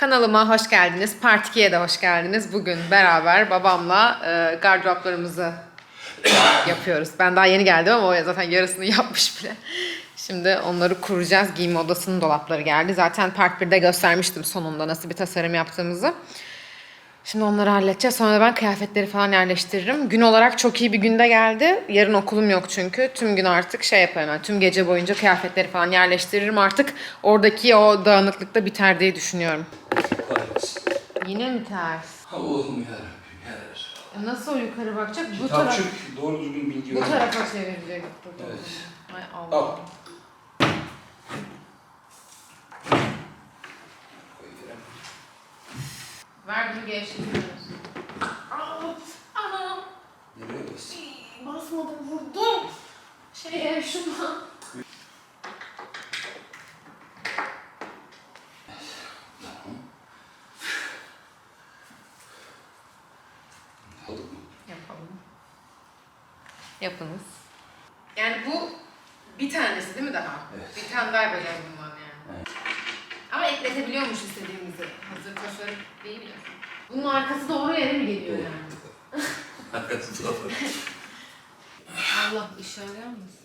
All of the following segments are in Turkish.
Kanalıma hoş geldiniz. Part 2'ye de hoş geldiniz. Bugün beraber babamla e, gardıroplarımızı yapıyoruz. Ben daha yeni geldim ama o zaten yarısını yapmış bile. Şimdi onları kuracağız. Giyinme odasının dolapları geldi. Zaten Part 1'de göstermiştim sonunda nasıl bir tasarım yaptığımızı. Şimdi onları halledeceğiz. Sonra da ben kıyafetleri falan yerleştiririm. Gün olarak çok iyi bir günde geldi. Yarın okulum yok çünkü. Tüm gün artık şey yaparım. Yani tüm gece boyunca kıyafetleri falan yerleştiririm artık. Oradaki o dağınıklık da biter diye düşünüyorum. Kahretsin. Yine mi ters? Allah'ım yarabbim ya. E Nasıl o yukarı bakacak? Bu Kitapçık taraf, doğru düzgün bilgi bu ver. tarafa çevirecek. Evet. Hay Allah. Al. Ver bunu gevşetiyoruz. Ana. Nereye bas? Basmadım vurdum. Şeye şuna. Mı? Yapalım. Yapınız. Yani bu bir tanesi değil mi daha? Evet. Bir tane daha yapacağız bundan yani. Evet. Ama ekletebiliyormuş istediğimizi. Hazır tasarım ya. Bunun arkası da oraya mi geliyor yani? Arkası doğru. Allah ışığı gelmesin.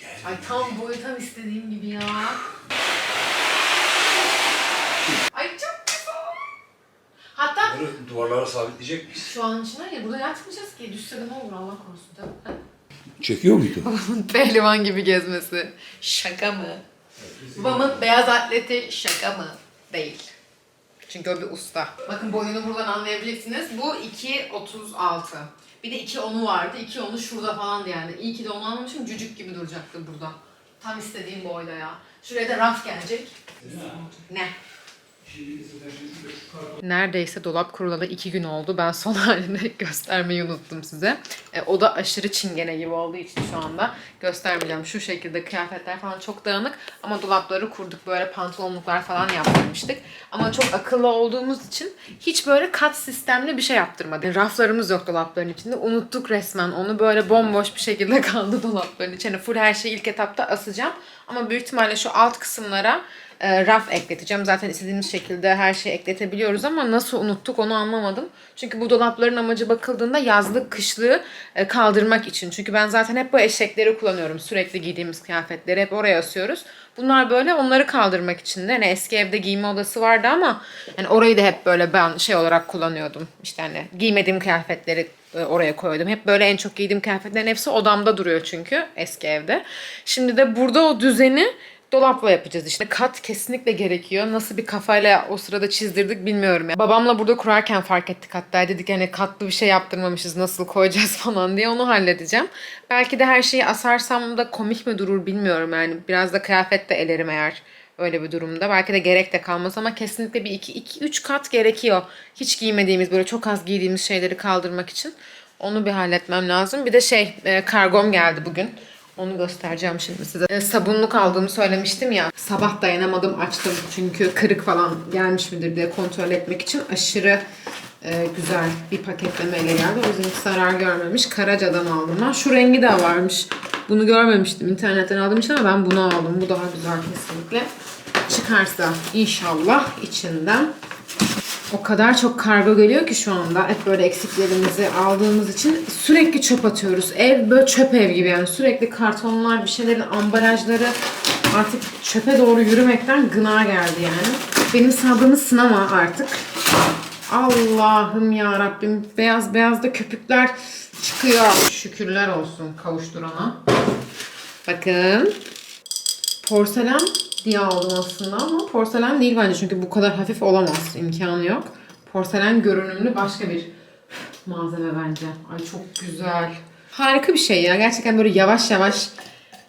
Gel. Ay tam boyu tam istediğim gibi ya. Ay çok güzel. Hatta Bunları duvarlara sabitleyecek miyiz? şu an için ya burada yatmayacağız ki. Düşse de ne olur Allah korusun değil mi? Çekiyor muydu? Babamın pehlivan gibi gezmesi. Şaka mı? Babamın beyaz atleti şaka mı? Değil. Çünkü o bir usta. Bakın boyunu buradan anlayabilirsiniz. Bu 2.36. Bir de 2.10'u vardı. 2.10'u şurada falandı yani. İyi ki de onu almamışım. Cücük gibi duracaktı burada. Tam istediğim boyda ya. Şuraya da raf gelecek. Ne? Neredeyse dolap kurulalı iki gün oldu. Ben son halini göstermeyi unuttum size. E, o da aşırı çingene gibi olduğu için şu anda göstermeyeceğim. Şu şekilde kıyafetler falan çok dağınık. Ama dolapları kurduk. Böyle pantolonluklar falan yaptırmıştık. Ama çok akıllı olduğumuz için hiç böyle kat sistemli bir şey yaptırmadık. Raflarımız yok dolapların içinde. Unuttuk resmen. Onu böyle bomboş bir şekilde kaldı dolapların içinde. Full her şeyi ilk etapta asacağım. Ama büyük ihtimalle şu alt kısımlara e, raf ekleteceğim. Zaten istediğimiz şekilde her şeyi ekletebiliyoruz ama nasıl unuttuk onu anlamadım. Çünkü bu dolapların amacı bakıldığında yazlık kışlığı e, kaldırmak için. Çünkü ben zaten hep bu eşekleri kullanıyorum. Sürekli giydiğimiz kıyafetleri hep oraya asıyoruz. Bunlar böyle onları kaldırmak için de. Yani eski evde giyme odası vardı ama yani orayı da hep böyle ben şey olarak kullanıyordum. İşte hani giymediğim kıyafetleri e, oraya koydum. Hep böyle en çok giydiğim kıyafetlerin hepsi odamda duruyor çünkü eski evde. Şimdi de burada o düzeni dolapla yapacağız işte. Kat kesinlikle gerekiyor. Nasıl bir kafayla o sırada çizdirdik bilmiyorum ya. Babamla burada kurarken fark ettik hatta. Dedik hani katlı bir şey yaptırmamışız nasıl koyacağız falan diye onu halledeceğim. Belki de her şeyi asarsam da komik mi durur bilmiyorum yani. Biraz da kıyafet de elerim eğer öyle bir durumda. Belki de gerek de kalmaz ama kesinlikle bir 2-3 kat gerekiyor. Hiç giymediğimiz böyle çok az giydiğimiz şeyleri kaldırmak için. Onu bir halletmem lazım. Bir de şey e, kargom geldi bugün. Onu göstereceğim şimdi size. E, sabunluk aldığımı söylemiştim ya. Sabah dayanamadım açtım. Çünkü kırık falan gelmiş midir diye kontrol etmek için aşırı e, güzel bir paketlemeyle geldi. O yüzden zarar görmemiş. Karaca'dan aldım ben. Şu rengi de varmış. Bunu görmemiştim. İnternetten aldığım için ama ben bunu aldım. Bu daha güzel kesinlikle. Çıkarsa inşallah içinden o kadar çok kargo geliyor ki şu anda. Hep böyle eksiklerimizi aldığımız için sürekli çöp atıyoruz. Ev böyle çöp ev gibi yani. Sürekli kartonlar, bir şeylerin ambalajları artık çöpe doğru yürümekten gına geldi yani. Benim sabrımı sınama artık. Allah'ım ya Rabbim. Beyaz beyaz da köpükler çıkıyor. Şükürler olsun kavuşturana. Bakın. Porselen diye aldım aslında ama porselen değil bence çünkü bu kadar hafif olamaz. imkanı yok. Porselen görünümlü başka bir malzeme bence. Ay çok güzel. Harika bir şey ya. Gerçekten böyle yavaş yavaş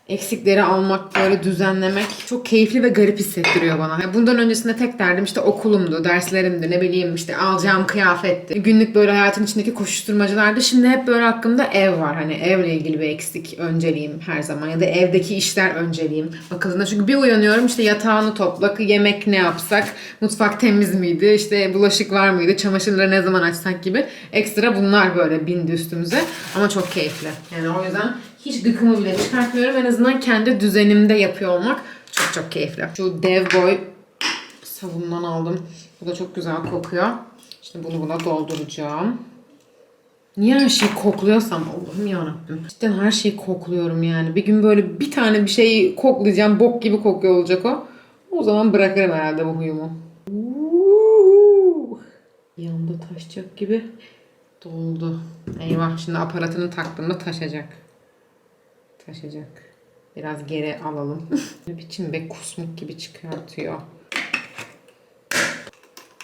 eksikleri almak, böyle düzenlemek çok keyifli ve garip hissettiriyor bana. Bundan öncesinde tek derdim işte okulumdu, derslerimdi, ne bileyim işte alacağım kıyafetti. Günlük böyle hayatın içindeki koşuşturmacalardı. Şimdi hep böyle aklımda ev var. Hani evle ilgili bir eksik önceliğim her zaman ya da evdeki işler önceliğim. Bakıldığında çünkü bir uyanıyorum işte yatağını topla, yemek ne yapsak, mutfak temiz miydi, işte bulaşık var mıydı, çamaşırları ne zaman açsak gibi ekstra bunlar böyle bindi üstümüze. Ama çok keyifli. Yani o yüzden hiç gıkımı bile çıkartmıyorum. En azından kendi düzenimde yapıyor olmak Çok çok keyifli. Şu dev boy sabundan aldım. Bu da çok güzel kokuyor. Şimdi bunu buna dolduracağım. Niye her şeyi kokluyorsam Allah'ım yarabbim. Cidden her şeyi kokluyorum yani. Bir gün böyle bir tane bir şeyi koklayacağım. Bok gibi kokuyor olacak o. O zaman bırakırım herhalde bu huyumu. Yanında taşacak gibi doldu. Eyvah şimdi aparatını taktığımda taşacak. Taşacak. Biraz geri alalım. ne biçim be kusmuk gibi çıkartıyor.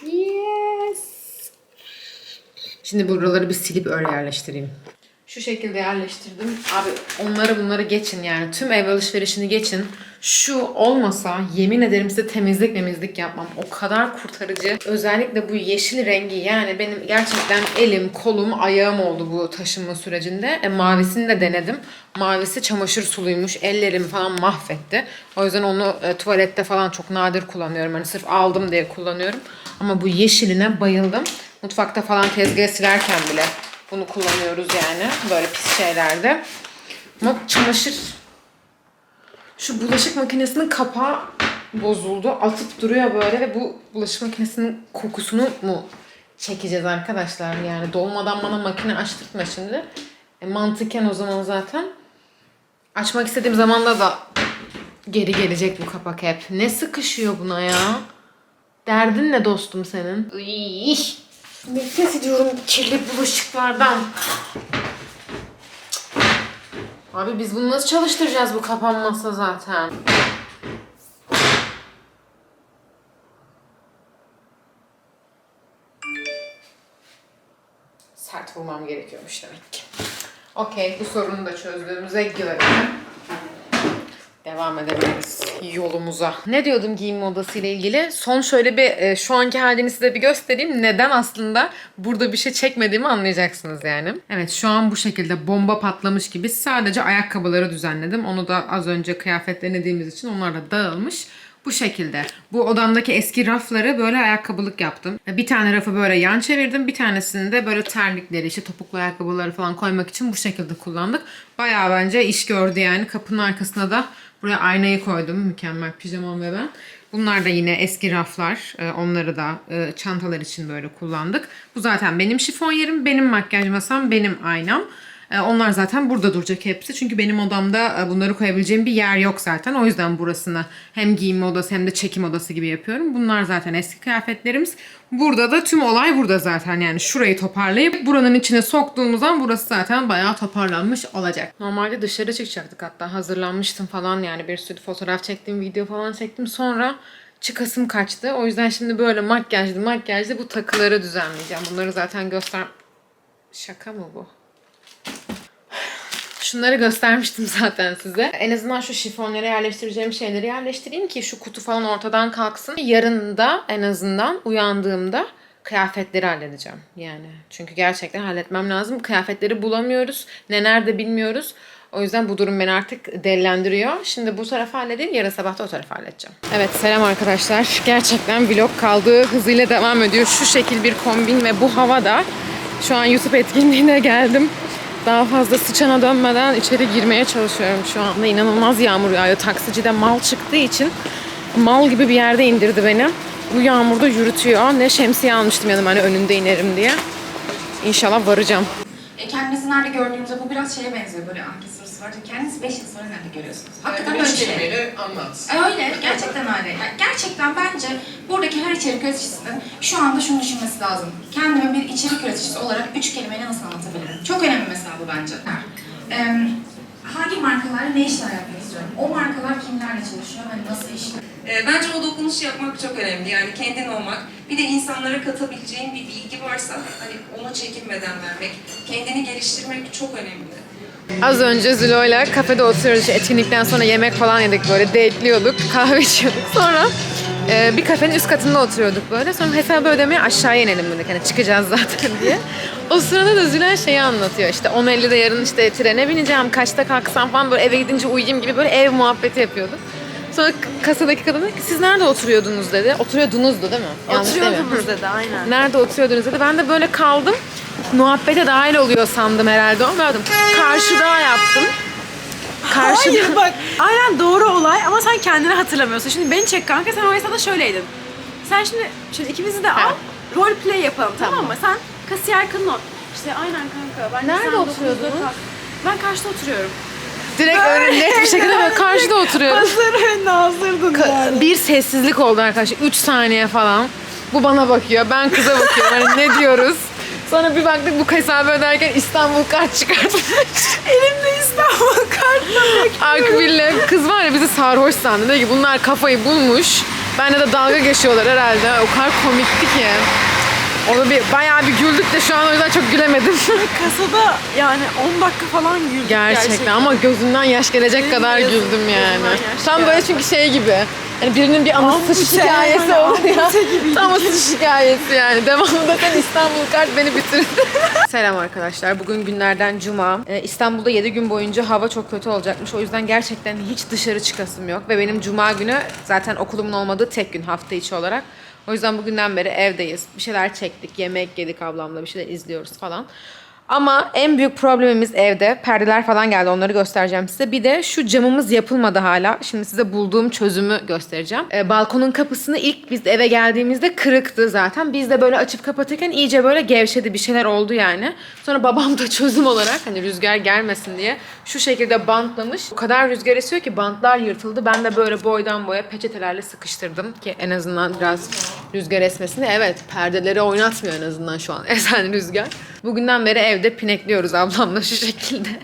Yes. Şimdi buraları bir silip öyle yerleştireyim. Şu şekilde yerleştirdim. Abi onları bunları geçin yani. Tüm ev alışverişini geçin. Şu olmasa yemin ederim size temizlik memizlik yapmam. O kadar kurtarıcı. Özellikle bu yeşil rengi yani benim gerçekten elim, kolum, ayağım oldu bu taşınma sürecinde. E, mavisini de denedim. Mavisi çamaşır suluymuş. Ellerimi falan mahvetti. O yüzden onu e, tuvalette falan çok nadir kullanıyorum. Hani sırf aldım diye kullanıyorum. Ama bu yeşiline bayıldım. Mutfakta falan tezgah silerken bile bunu kullanıyoruz yani. Böyle pis şeylerde. Ama çamaşır... Şu bulaşık makinesinin kapağı bozuldu. Atıp duruyor böyle ve bu bulaşık makinesinin kokusunu mu çekeceğiz arkadaşlar? Yani dolmadan bana makine açtırtma şimdi. E, mantıken o zaman zaten açmak istediğim zamanda da geri gelecek bu kapak hep. Ne sıkışıyor buna ya? Derdin ne dostum senin? Iy, nefret ediyorum kirli bulaşıklardan. Abi biz bunu nasıl çalıştıracağız bu kapanmazsa zaten? Sert vurmam gerekiyormuş demek ki. Okey bu sorunu da çözdüğümüze göre devam edebiliriz yolumuza. Ne diyordum giyinme odası ile ilgili? Son şöyle bir e, şu anki halini size bir göstereyim. Neden aslında burada bir şey çekmediğimi anlayacaksınız yani. Evet şu an bu şekilde bomba patlamış gibi sadece ayakkabıları düzenledim. Onu da az önce kıyafet denediğimiz için onlar da dağılmış. Bu şekilde. Bu odamdaki eski rafları böyle ayakkabılık yaptım. Bir tane rafı böyle yan çevirdim. Bir tanesini de böyle terlikleri, işte topuklu ayakkabıları falan koymak için bu şekilde kullandık. Bayağı bence iş gördü yani. Kapının arkasına da buraya aynayı koydum. Mükemmel pijamam ve ben. Bunlar da yine eski raflar. Ee, Onları da e, çantalar için böyle kullandık. Bu zaten benim şifon yerim, benim makyaj masam, benim aynam. Ee, Onlar zaten burada duracak hepsi. Çünkü benim odamda e, bunları koyabileceğim bir yer yok zaten. O yüzden burasını hem giyinme odası hem de çekim odası gibi yapıyorum. Bunlar zaten eski kıyafetlerimiz. Burada da tüm olay burada zaten. Yani şurayı toparlayıp buranın içine soktuğumuz an burası zaten bayağı toparlanmış olacak. Normalde dışarı çıkacaktık hatta hazırlanmıştım falan yani bir sürü fotoğraf çektim, video falan çektim. Sonra çıkasım kaçtı. O yüzden şimdi böyle makyajlı makyajlı bu takıları düzenleyeceğim. Bunları zaten göster... Şaka mı bu? Şunları göstermiştim zaten size. En azından şu şifonlara yerleştireceğim şeyleri yerleştireyim ki şu kutu falan ortadan kalksın. Yarın da en azından uyandığımda kıyafetleri halledeceğim. Yani çünkü gerçekten halletmem lazım. Kıyafetleri bulamıyoruz. Ne nerede bilmiyoruz. O yüzden bu durum beni artık dellendiriyor. Şimdi bu tarafı halledeyim. Yarın sabah da o tarafı halledeceğim. Evet selam arkadaşlar. Gerçekten vlog kaldığı hızıyla devam ediyor. Şu şekil bir kombin ve bu havada şu an YouTube etkinliğine geldim. Daha fazla sıçana dönmeden içeri girmeye çalışıyorum şu anda. İnanılmaz yağmur yağıyor. Taksici de mal çıktığı için mal gibi bir yerde indirdi beni. Bu yağmurda yürütüyor. Ne şemsiye almıştım yanıma hani önünde inerim diye. İnşallah varacağım. E, kendinizi nerede gördüğünüzde bu biraz şeye benziyor böyle anket sorusu var. Kendinizi 5 yıl sonra nerede görüyorsunuz? Hakikaten böyle bir şey. anlat. E, Öyle, gerçekten öyle. Yani gerçekten bence buradaki her içerik üreticisinin şu anda şunu düşünmesi lazım. Kendimi bir içerik üreticisi olarak üç kelimeyle nasıl anlatabilirim? Çok önemli mesela bu bence. E, hangi markalarla ne işler yapmak istiyorum? O markalar kimlerle çalışıyor ve nasıl işler? Ee, Bence o dokunuşu yapmak çok önemli. Yani kendin olmak. Bir de insanlara katabileceğin bir bilgi varsa hani onu çekinmeden vermek, kendini geliştirmek çok önemli. Az önce Zülo'yla kafede oturuyoruz. İşte etkinlikten sonra yemek falan yedik böyle date'liyorduk, kahve içiyorduk. Sonra e, bir kafenin üst katında oturuyorduk böyle. Sonra hesabı ödemeye aşağıya inelim dedik. Hani çıkacağız zaten diye. O sırada da Zülo şeyi anlatıyor. İşte 10.50'de yarın işte trene bineceğim, kaçta kalksam falan böyle eve gidince uyuyayım gibi böyle ev muhabbeti yapıyorduk. Sonra kasadaki kadın dedi ki siz nerede oturuyordunuz dedi. Oturuyordunuzdu değil mi? Yanlış? Oturuyordunuz dedi aynen. Nerede oturuyordunuz dedi. Ben de böyle kaldım. Muhabbete dahil oluyor sandım herhalde. Böyle karşıda yaptım. Karşıda... Hayır bak aynen doğru olay ama sen kendini hatırlamıyorsun. Şimdi beni çek kanka sen o esnada şöyleydin. Sen şimdi, şimdi ikimizi de al role play yapalım tamam, mı? Sen kasiyer kadın ol. İşte aynen kanka. Ben de Nerede sen dokuzda oturuyordunuz? kalk. Ben karşıda oturuyorum. Direkt öyle net bir şekilde böyle karşıda oturuyorum. Hazır ve nazırdın Ka- bir sessizlik oldu arkadaşlar. 3 saniye falan. Bu bana bakıyor. Ben kıza bakıyorum. Hani ne diyoruz? Sonra bir baktık bu hesabı öderken İstanbul kart çıkartmış. Elimde İstanbul kartla Akbil'le kız var ya bizi sarhoş sandı. Dedi ki bunlar kafayı bulmuş. Bende de dalga geçiyorlar herhalde. O kadar komikti ki. Onu bir bayağı bir güldük de şu an o yüzden çok gülemedim. Kasada yani 10 dakika falan güldük gerçekten, ama gözümden yaş gelecek Benim kadar güldüm yani. yaş Tam böyle çünkü şey gibi. Hani birinin bir anısı Ampute, hikayesi hani olur ya. gibiydik. Tam asıl hikayesi yani. Devamında sen İstanbul kart beni bitirdin. Selam arkadaşlar. Bugün günlerden cuma. Ee, İstanbul'da 7 gün boyunca hava çok kötü olacakmış. O yüzden gerçekten hiç dışarı çıkasım yok. Ve benim cuma günü zaten okulumun olmadığı tek gün hafta içi olarak. O yüzden bugünden beri evdeyiz. Bir şeyler çektik, yemek yedik ablamla, bir şeyler izliyoruz falan. Ama en büyük problemimiz evde. Perdeler falan geldi onları göstereceğim size. Bir de şu camımız yapılmadı hala. Şimdi size bulduğum çözümü göstereceğim. Ee, balkonun kapısını ilk biz eve geldiğimizde kırıktı zaten. Biz de böyle açıp kapatırken iyice böyle gevşedi bir şeyler oldu yani. Sonra babam da çözüm olarak hani rüzgar gelmesin diye şu şekilde bantlamış. O kadar rüzgar esiyor ki bantlar yırtıldı. Ben de böyle boydan boya peçetelerle sıkıştırdım ki en azından biraz rüzgar esmesini. Evet perdeleri oynatmıyor en azından şu an esen rüzgar. Bugünden beri evde pinekliyoruz ablamla şu şekilde.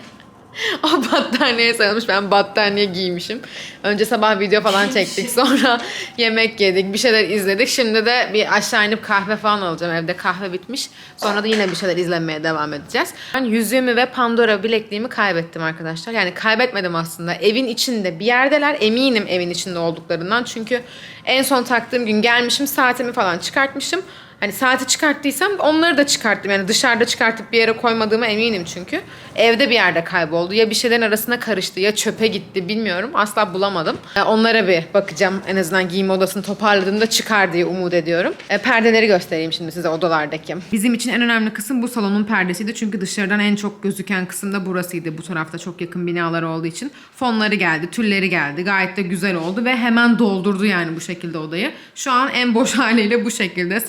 O battaniye sarılmış. Ben battaniye giymişim. Önce sabah video falan çektik. Sonra yemek yedik. Bir şeyler izledik. Şimdi de bir aşağı inip kahve falan alacağım. Evde kahve bitmiş. Sonra da yine bir şeyler izlemeye devam edeceğiz. Ben yüzüğümü ve Pandora bilekliğimi kaybettim arkadaşlar. Yani kaybetmedim aslında. Evin içinde bir yerdeler. Eminim evin içinde olduklarından. Çünkü en son taktığım gün gelmişim. Saatimi falan çıkartmışım. Hani saati çıkarttıysam onları da çıkarttım. Yani dışarıda çıkartıp bir yere koymadığıma eminim çünkü. Evde bir yerde kayboldu. Ya bir şeylerin arasına karıştı ya çöpe gitti bilmiyorum. Asla bulamadım. E, Onlara bir bakacağım. En azından giyinme odasını toparladığımda çıkar diye umut ediyorum. E, perdeleri göstereyim şimdi size odalardaki. Bizim için en önemli kısım bu salonun perdesiydi. Çünkü dışarıdan en çok gözüken kısım da burasıydı. Bu tarafta çok yakın binalar olduğu için. Fonları geldi, tülleri geldi. Gayet de güzel oldu ve hemen doldurdu yani bu şekilde odayı. Şu an en boş haliyle bu şekilde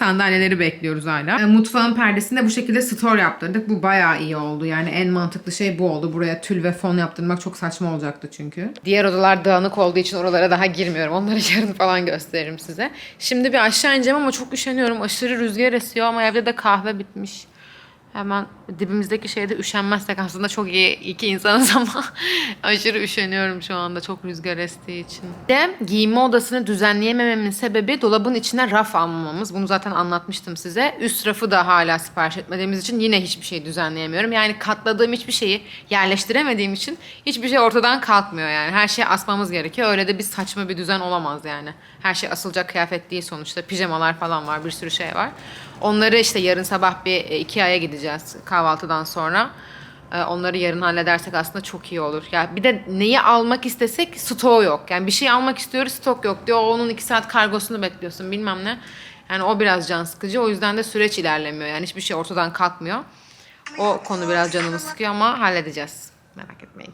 sandalyeleri bekliyoruz hala. E, mutfağın perdesinde bu şekilde store yaptırdık. Bu bayağı iyi oldu. Yani en mantıklı şey bu oldu. Buraya tül ve fon yaptırmak çok saçma olacaktı çünkü. Diğer odalar dağınık olduğu için oralara daha girmiyorum. Onları yarın falan gösteririm size. Şimdi bir aşağı ineceğim ama çok üşeniyorum. Aşırı rüzgar esiyor ama evde de kahve bitmiş. Hemen dibimizdeki şeyde üşenmezsek aslında çok iyi iki insanız ama aşırı üşeniyorum şu anda çok rüzgar estiği için. De giyinme odasını düzenleyemememin sebebi dolabın içine raf almamamız. Bunu zaten anlatmıştım size. Üst rafı da hala sipariş etmediğimiz için yine hiçbir şey düzenleyemiyorum. Yani katladığım hiçbir şeyi yerleştiremediğim için hiçbir şey ortadan kalkmıyor yani. Her şeyi asmamız gerekiyor. Öyle de bir saçma bir düzen olamaz yani. Her şey asılacak kıyafet değil sonuçta. Pijamalar falan var bir sürü şey var. Onları işte yarın sabah bir e, Ikea'ya gideceğiz kahvaltıdan sonra. E, Onları yarın halledersek aslında çok iyi olur. Ya bir de neyi almak istesek stoğu yok. Yani bir şey almak istiyoruz stok yok diyor. Onun iki saat kargosunu bekliyorsun bilmem ne. Yani o biraz can sıkıcı. O yüzden de süreç ilerlemiyor. Yani hiçbir şey ortadan kalkmıyor. O konu biraz canımı sıkıyor ama halledeceğiz. Merak etmeyin.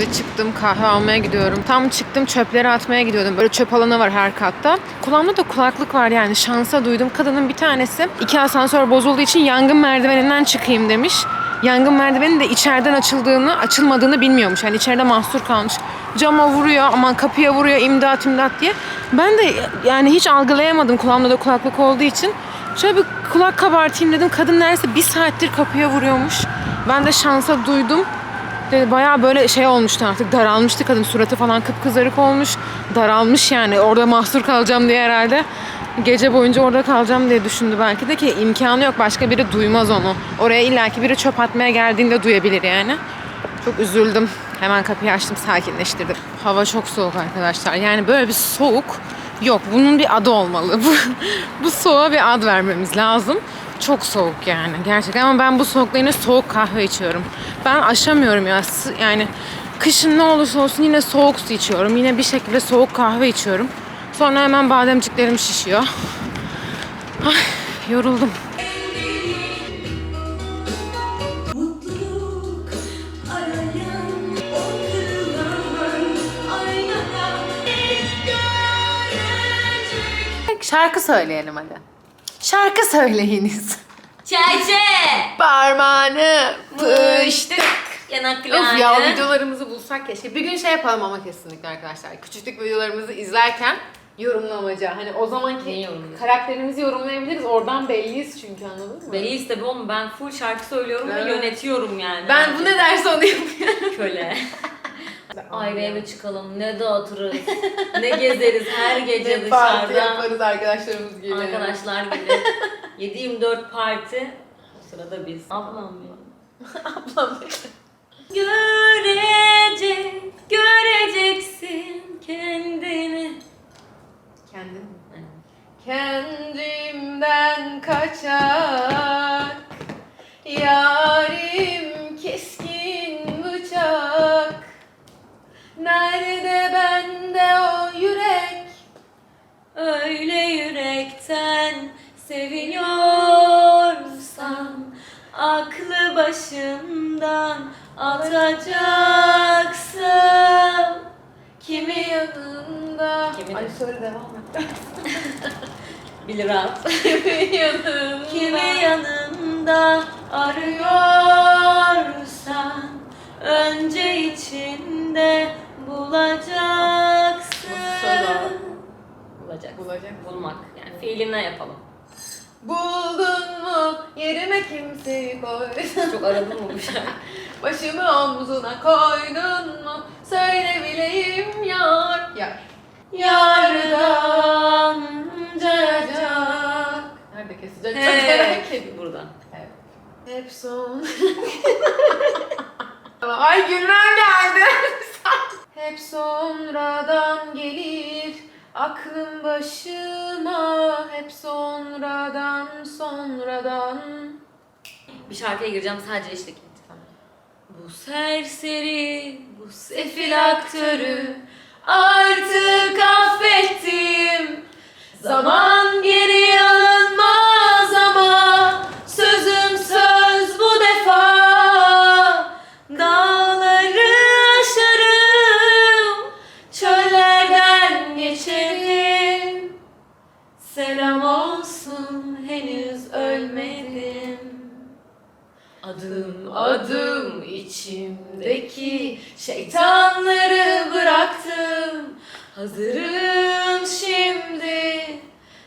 Şimdi çıktım kahve almaya gidiyorum. Tam çıktım çöpleri atmaya gidiyordum. Böyle çöp alanı var her katta. Kulağımda da kulaklık var yani şansa duydum. Kadının bir tanesi iki asansör bozulduğu için yangın merdiveninden çıkayım demiş. Yangın merdivenin de içeriden açıldığını, açılmadığını bilmiyormuş. Yani içeride mahsur kalmış. Cama vuruyor, aman kapıya vuruyor imdat imdat diye. Ben de yani hiç algılayamadım kulağımda da kulaklık olduğu için. Şöyle bir kulak kabartayım dedim. Kadın neredeyse bir saattir kapıya vuruyormuş. Ben de şansa duydum. Dedi, bayağı böyle şey olmuştu artık daralmıştı. Kadın suratı falan kıpkızarık olmuş. Daralmış yani orada mahsur kalacağım diye herhalde. Gece boyunca orada kalacağım diye düşündü belki de ki imkanı yok başka biri duymaz onu. Oraya illaki biri çöp atmaya geldiğinde duyabilir yani. Çok üzüldüm. Hemen kapıyı açtım sakinleştirdim. Hava çok soğuk arkadaşlar. Yani böyle bir soğuk yok. Bunun bir adı olmalı. Bu soğuğa bir ad vermemiz lazım çok soğuk yani gerçekten ama ben bu soğukta yine soğuk kahve içiyorum. Ben aşamıyorum ya yani kışın ne olursa olsun yine soğuk su içiyorum. Yine bir şekilde soğuk kahve içiyorum. Sonra hemen bademciklerim şişiyor. Ay yoruldum. Şarkı söyleyelim hadi. Şarkı söyleyiniz. Çerçe. Parmağını pıştık. Yanaklarını. Of ya videolarımızı bulsak keşke. Bir gün şey yapalım ama kesinlikle arkadaşlar. Küçüklük videolarımızı izlerken yorumlamaca. Hani o zamanki karakterimizi yorumlayabiliriz. Oradan belliyiz çünkü anladın mı? Belli tabii oğlum ben full şarkı söylüyorum Evet. ve yönetiyorum yani. Ben bu ne derse onu yapıyorum. Köle. Ayrı eve çıkalım, ne dağıtırız, ne gezeriz her gece Ne parti dışarıda. yaparız arkadaşlarımız gibi. Arkadaşlar gibi. 7-24 parti. O sırada biz. Ablam ya. Ablam. Görecek, göreceksin kendini. Kendin mi? Kendimden kaçak Yarim keskin Nerede bende o yürek Öyle yürekten seviyorsan aklı başından atacaksın. Kimi yanında Kimin? Ay söyle devam et Bilir at. Kimi yanında Kimi yanında arıyorsan önce içinde bulacaksın. Bulacak. Bulacak. Bulmak. Yani fiiline yapalım. Buldun mu yerime kimseyi koy Çok aradın mı bu şarkı? Başımı omzuna koydun mu söyle bileyim yar Yar Yardan cacak Nerede kesecek? Çok merak ediyorum. Burada. Hep son Ay günler geldi Hep sonradan gelir Aklım başıma Hep sonradan sonradan Bir şarkıya gireceğim sadece eşlik. Bu serseri, bu sefil aktörü artık affettim. Zaman geri alınmaz şeytanları bıraktım. Hazırım şimdi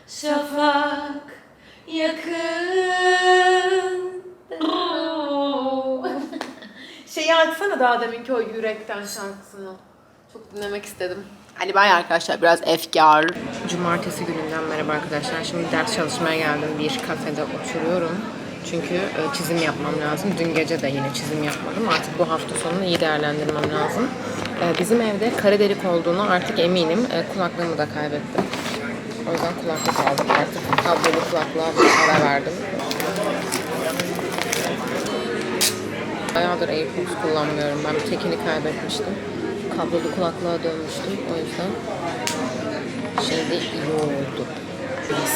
şafak yakın. Şeyi açsana daha deminki o yürekten şarkısını. Çok dinlemek istedim. Ali Bay arkadaşlar biraz efkar. Cumartesi gününden merhaba arkadaşlar. Şimdi ders çalışmaya geldim. Bir kafede oturuyorum. Çünkü e, çizim yapmam lazım. Dün gece de yine çizim yapmadım. Artık bu hafta sonunu iyi değerlendirmem lazım. E, Bizim evde kara delik olduğunu artık eminim. E, Kulaklığımı da kaybettim. O yüzden kulaklık aldım. Artık kablolu kulaklığa bir ara verdim. Bayağıdır AirPods kullanmıyorum. Ben bir tekini kaybetmiştim. Kablolu kulaklığa dönmüştüm. O yüzden şimdi iyi oldu.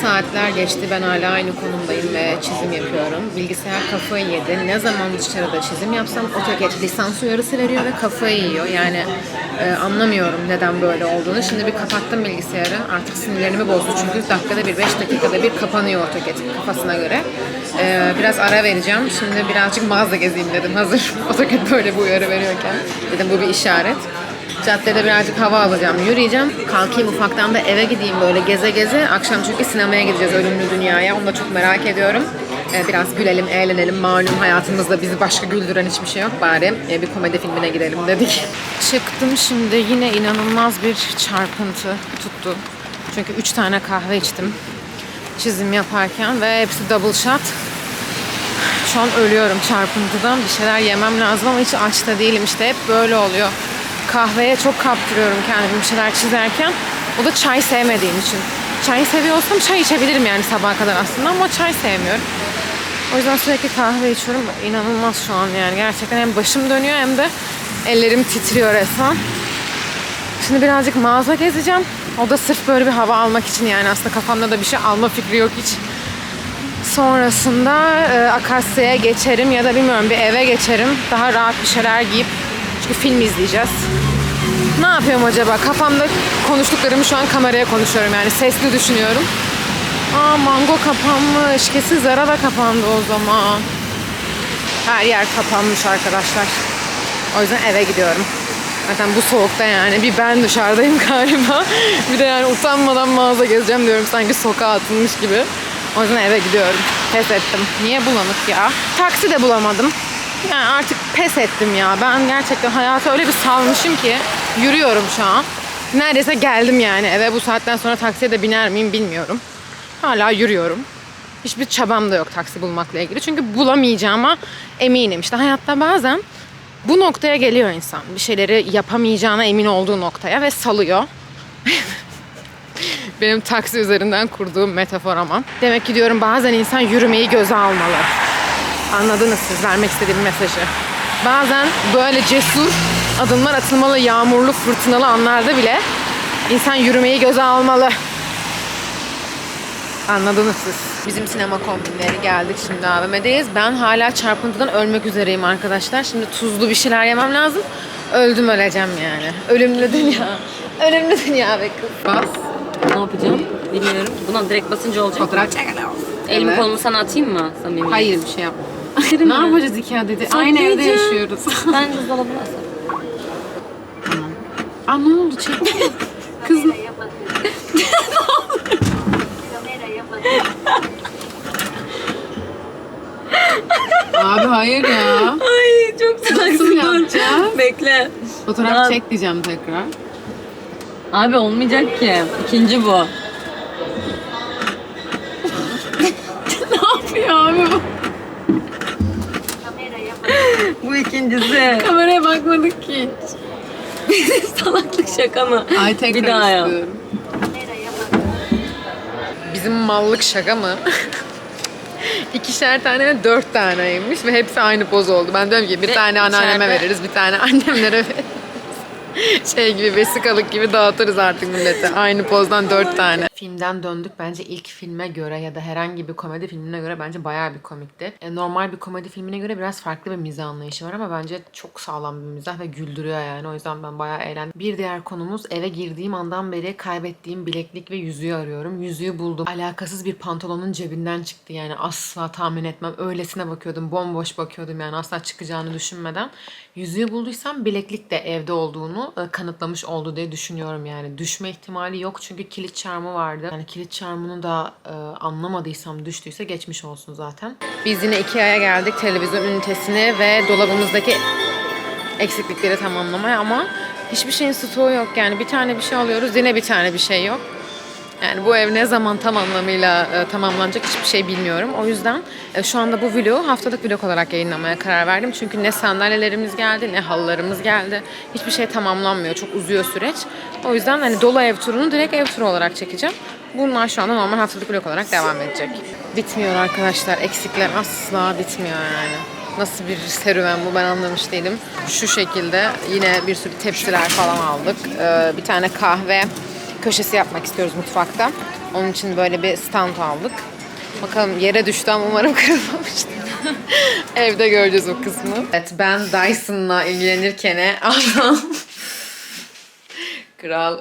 Saatler geçti. Ben hala aynı konumdayım ve çizim yapıyorum. Bilgisayar kafayı yedi. Ne zaman dışarıda çizim yapsam AutoCAD lisans uyarısı veriyor ve kafayı yiyor. Yani e, anlamıyorum neden böyle olduğunu. Şimdi bir kapattım bilgisayarı. Artık sinirlerimi bozdu çünkü dakikada bir, beş dakikada bir kapanıyor AutoCAD kafasına göre. E, biraz ara vereceğim. Şimdi birazcık mağaza gezeyim dedim. Hazır AutoCAD böyle bir uyarı veriyorken. Dedim bu bir işaret. Caddede birazcık hava alacağım, yürüyeceğim. Kalkayım ufaktan da eve gideyim böyle geze geze. Akşam çünkü sinemaya gideceğiz Ölümlü Dünya'ya. Onu da çok merak ediyorum. Ee, biraz gülelim, eğlenelim. Malum hayatımızda bizi başka güldüren hiçbir şey yok. Bari e, bir komedi filmine gidelim dedik. Çıktım şimdi yine inanılmaz bir çarpıntı tuttu. Çünkü üç tane kahve içtim çizim yaparken ve hepsi double shot. Şu an ölüyorum çarpıntıdan. Bir şeyler yemem lazım ama hiç aç da değilim. İşte hep böyle oluyor. Kahveye çok kaptırıyorum kendimi bir şeyler çizerken. O da çay sevmediğim için. Çay seviyorsam çay içebilirim yani sabaha kadar aslında ama çay sevmiyorum. O yüzden sürekli kahve içiyorum. İnanılmaz şu an yani. Gerçekten hem başım dönüyor hem de ellerim titriyor resmen. Şimdi birazcık mağaza gezeceğim. O da sırf böyle bir hava almak için yani aslında kafamda da bir şey alma fikri yok hiç. Sonrasında e, Akasya'ya geçerim ya da bilmiyorum bir eve geçerim. Daha rahat bir şeyler giyip çünkü film izleyeceğiz. Ne yapıyorum acaba? Kafamda konuştuklarımı şu an kameraya konuşuyorum yani sesli düşünüyorum. Aa mango kapanmış. Kesin Zara da kapandı o zaman. Her yer kapanmış arkadaşlar. O yüzden eve gidiyorum. Zaten bu soğukta yani bir ben dışarıdayım galiba. bir de yani utanmadan mağaza gezeceğim diyorum sanki sokağa atılmış gibi. O yüzden eve gidiyorum. Pes ettim. Niye bulanık ya? Taksi de bulamadım. Yani artık pes ettim ya. Ben gerçekten hayata öyle bir salmışım ki yürüyorum şu an. Neredeyse geldim yani eve. Bu saatten sonra taksiye de biner miyim bilmiyorum. Hala yürüyorum. Hiçbir çabam da yok taksi bulmakla ilgili. Çünkü bulamayacağıma eminim. İşte hayatta bazen bu noktaya geliyor insan. Bir şeyleri yapamayacağına emin olduğu noktaya ve salıyor. Benim taksi üzerinden kurduğum metafor ama. Demek ki diyorum bazen insan yürümeyi göze almalı. Anladınız siz vermek istediğim mesajı. Bazen böyle cesur adımlar atılmalı yağmurlu fırtınalı anlarda bile insan yürümeyi göze almalı. Anladınız siz. Bizim sinema kombinleri geldik şimdi AVM'deyiz. Ben hala çarpıntıdan ölmek üzereyim arkadaşlar. Şimdi tuzlu bir şeyler yemem lazım. Öldüm öleceğim yani. Ölümlü dünya. Ölümlü dünya be kız. Bas. Ne yapacağım? Bilmiyorum. Buna direkt basınca olacak. Fotoğraf çekelim. Elimi Evet. kolumu sana atayım mı? Samimi. Hayır bir şey yapma. Ne yapacağız iki ya dedi. Aynı evde Saklayacağım. yaşıyoruz. Ben buzdolabına asarım. Aa ne oldu çekme. Kız Abi hayır ya. Ay çok Nasıl yapacağız? Bekle. Fotoğraf çek diyeceğim tekrar. Abi olmayacak ki. İkinci bu. ne yapıyor abi bu? Bu ikincisi. Kameraya bakmadık ki. Salaklık şaka mı? Ay tekrar Bir daha yap. istiyorum. Bizim mallık şaka mı? İkişer tane dört taneymiş ve hepsi aynı poz oldu. Ben diyorum ki bir Ve tane anneanneme içeride- veririz, bir tane annemlere veririz. şey gibi vesikalık gibi dağıtırız artık millete. Aynı pozdan dört tane. Filmden döndük. Bence ilk filme göre ya da herhangi bir komedi filmine göre bence bayağı bir komikti. E, normal bir komedi filmine göre biraz farklı bir mizah anlayışı var ama bence çok sağlam bir mizah ve güldürüyor yani. O yüzden ben bayağı eğlendim. Bir diğer konumuz eve girdiğim andan beri kaybettiğim bileklik ve yüzüğü arıyorum. Yüzüğü buldum. Alakasız bir pantolonun cebinden çıktı yani asla tahmin etmem. Öylesine bakıyordum. Bomboş bakıyordum yani asla çıkacağını düşünmeden. Yüzüğü bulduysam bileklik de evde olduğunu e, kanıtlamış oldu diye düşünüyorum yani. Düşme ihtimali yok çünkü kilit çarmı vardı. Yani kilit çarmını da e, anlamadıysam düştüyse geçmiş olsun zaten. Biz yine Ikea'ya geldik televizyon ünitesini ve dolabımızdaki eksiklikleri tamamlamaya ama hiçbir şeyin stoğu yok yani. Bir tane bir şey alıyoruz yine bir tane bir şey yok. Yani bu ev ne zaman tam anlamıyla e, tamamlanacak hiçbir şey bilmiyorum. O yüzden e, şu anda bu vlogu haftalık vlog olarak yayınlamaya karar verdim. Çünkü ne sandalyelerimiz geldi ne halılarımız geldi. Hiçbir şey tamamlanmıyor. Çok uzuyor süreç. O yüzden hani dolu ev turunu direkt ev turu olarak çekeceğim. Bunlar şu anda normal haftalık vlog olarak devam edecek. Bitmiyor arkadaşlar. Eksikler asla bitmiyor yani. Nasıl bir serüven bu ben anlamış değilim. Şu şekilde yine bir sürü tepsiler falan aldık. Ee, bir tane kahve köşesi yapmak istiyoruz mutfakta. Onun için böyle bir stand aldık. Bakalım yere düştü ama umarım kırılmamıştır. Evde göreceğiz o kısmı. Evet ben Dyson'la ilgilenirken aldım. Kral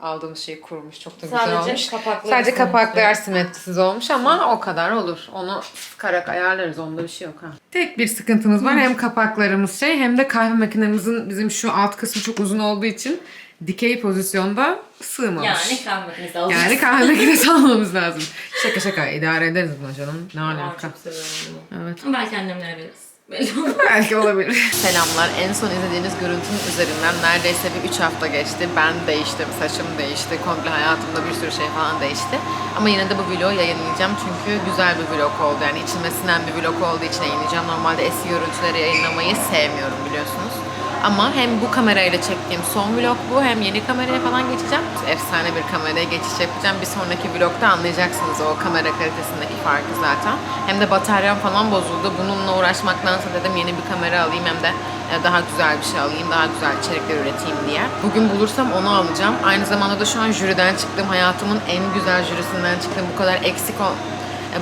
aldığımız şeyi kurmuş. Çok da güzel Sadece olmuş. kapakları Sadece simetri. kapaklar simetrisiz olmuş ama o kadar olur. Onu sıkarak ayarlarız. Onda bir şey yok ha. Tek bir sıkıntımız var. Hem kapaklarımız şey hem de kahve makinemizin bizim şu alt kısmı çok uzun olduğu için dikey pozisyonda sığmamış. Yani kahve makinesi alacağız. Yani kahve makinesi almamız lazım. Şaka şaka idare ederiz buna canım. Ne alaka? çok seviyorum bunu. Evet. Belki annemlere veririz. Belki olabilir. Selamlar. En son izlediğiniz görüntünün üzerinden neredeyse bir 3 hafta geçti. Ben değiştim, saçım değişti, komple hayatımda bir sürü şey falan değişti. Ama yine de bu vlogu yayınlayacağım çünkü güzel bir vlog oldu. Yani içime sinen bir vlog olduğu için yayınlayacağım. Normalde eski görüntüleri yayınlamayı sevmiyorum biliyorsunuz. Ama hem bu kamerayla çektiğim son vlog bu hem yeni kameraya falan geçeceğim. Efsane bir kameraya geçiş yapacağım. Bir sonraki vlogda anlayacaksınız o kamera kalitesindeki farkı zaten. Hem de bataryam falan bozuldu. Bununla uğraşmaktansa dedim yeni bir kamera alayım hem de e, daha güzel bir şey alayım, daha güzel içerikler üreteyim diye. Bugün bulursam onu alacağım. Aynı zamanda da şu an jüriden çıktım. Hayatımın en güzel jürisinden çıktım. Bu kadar eksik ol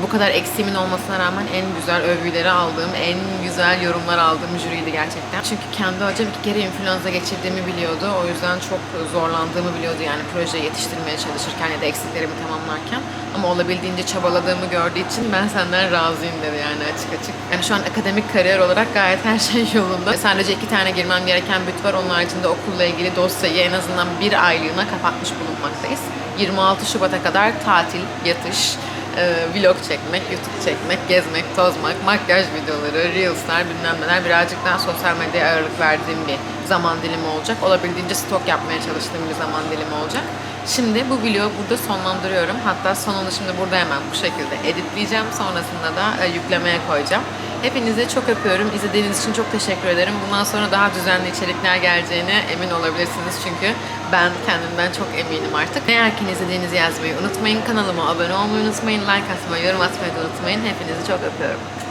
bu kadar eksiğimin olmasına rağmen en güzel övgüleri aldığım, en güzel yorumlar aldığım jüriydi gerçekten. Çünkü kendi hocam iki kere influenza geçirdiğimi biliyordu. O yüzden çok zorlandığımı biliyordu yani projeyi yetiştirmeye çalışırken ya da eksiklerimi tamamlarken. Ama olabildiğince çabaladığımı gördüğü için ben senden razıyım dedi yani açık açık. Yani şu an akademik kariyer olarak gayet her şey yolunda. Sadece iki tane girmem gereken büt var. Onun haricinde okulla ilgili dosyayı en azından bir aylığına kapatmış bulunmaktayız. 26 Şubat'a kadar tatil, yatış, e, vlog çekmek, YouTube çekmek, gezmek, tozmak, makyaj videoları, reelsler bilmem neler birazcık daha sosyal medyaya ağırlık verdiğim bir zaman dilimi olacak. Olabildiğince stok yapmaya çalıştığım bir zaman dilimi olacak. Şimdi bu vlogu burada sonlandırıyorum. Hatta sonunu şimdi burada hemen bu şekilde editleyeceğim. Sonrasında da e, yüklemeye koyacağım. Hepinizi çok öpüyorum. İzlediğiniz için çok teşekkür ederim. Bundan sonra daha düzenli içerikler geleceğine emin olabilirsiniz çünkü ben kendimden çok eminim artık. Eğer ki izlediğinizi yazmayı unutmayın. Kanalıma abone olmayı unutmayın. Like atmayı, yorum atmayı da unutmayın. Hepinizi çok öpüyorum.